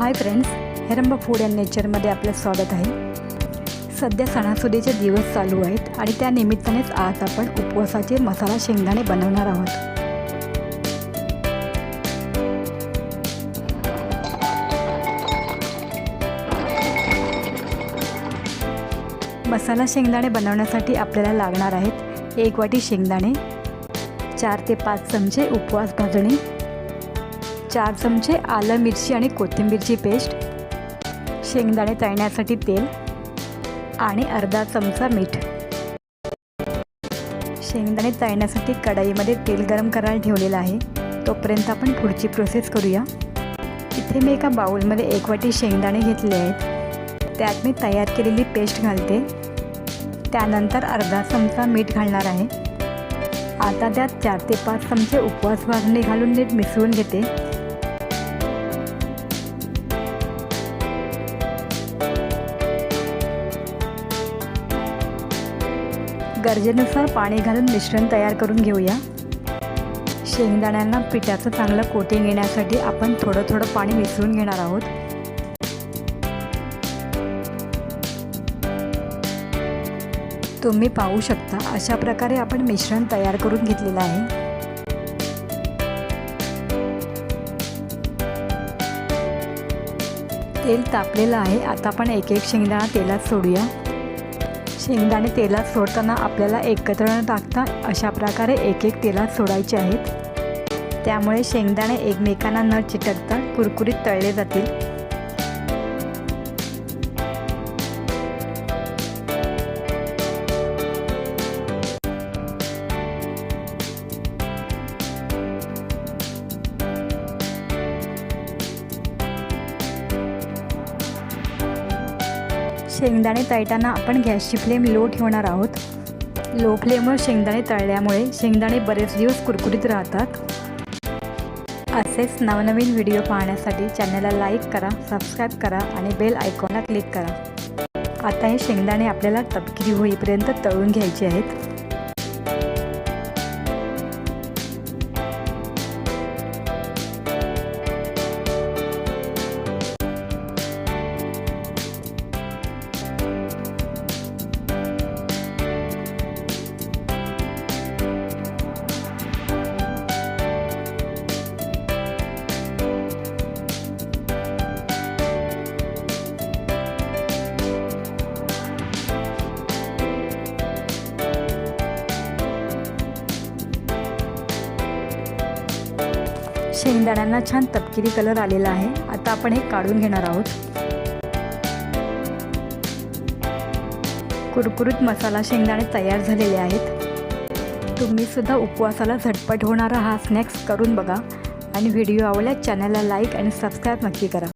Hi friends Heramb food and नेचरमध्ये आपलं स्वागत आहे. सध्या सणासुदीचे दिवस चालू आहेत आणि त्या निमित्तानेच आज आपण उपवासाचे मसाला शेंगदाणे बनवणार आहोत. मसाला शेंगदाणे बनवण्यासाठी आपल्याला लागणार आहेत एक वाटी शेंगदाणे चार ते पाच चमचे उपवास भाजणी चार चमचे आलं मिरची आणि कोथिंबीरची पेस्ट शेंगदाणे तळण्यासाठी तेल आणि अर्धा चमचा मीठ. शेंगदाणे तळण्यासाठी कढईमध्ये तेल गरम करायला ठेवलेलं आहे. तोपर्यंत आपण पुढची प्रोसेस करूया. इथे मी एका बाउलमध्ये एक वाटी शेंगदाणे घेतले आहेत. त्यात मी तयार केलेली पेस्ट घालते. त्यानंतर अर्धा चमचा मीठ घालणार आहे. आता त्यात चार ते पाच चमचे उपवास भाजणी घालून नीट मिसळून घेते. गरजेनुसार पाणी घालून मिश्रण तयार करून घेऊया. शेंगदाण्यांना पिठाचं चांगलं कोटिंग येण्यासाठी आपण थोडं थोडं पाणी मिसळून घेणार आहोत. तुम्ही पाहू शकता अशा प्रकारे आपण मिश्रण तयार करून घेतलेलं आहे. तेल तापलेलं आहे. आता आपण एक एक शेंगदाणा तेलात सोडूया. शेंगदाणे तेलात सोडताना आपल्याला एकत्र न टाकता अशा प्रकारे एक एक तेलात सोडायचे आहेत. त्यामुळे शेंगदाणे एकमेकांना न चिटकता कुरकुरीत तळले जातील. शेंगदाणे तळताना आपण गॅसची फ्लेम लो ठेवणार आहोत. लो फ्लेमवर शेंगदाणे तळल्यामुळे शेंगदाणे बरेच दिवस कुरकुरीत राहतात. असेच नवनवीन व्हिडिओ पाहण्यासाठी चॅनलला लाईक करा सबस्क्राईब करा आणि बेल आयकॉनला क्लिक करा. आता हे शेंगदाणे आपल्याला तपकिरी होईपर्यंत तळून घ्यायचे आहेत. शेंगदाण्यांना छान तपकिरी कलर आलेला आहे. आता आपण हे काढून घेणार आहोत. कुरकुरीत मसाला शेंगदाणे तयार झालेले आहेत. तुम्ही सुद्धा उपवासाला झटपट होणारा हा स्नॅक्स करून बघा. आणि व्हिडिओ आवडल्यास चॅनलला लाईक आणि सबस्क्राईब नक्की करा.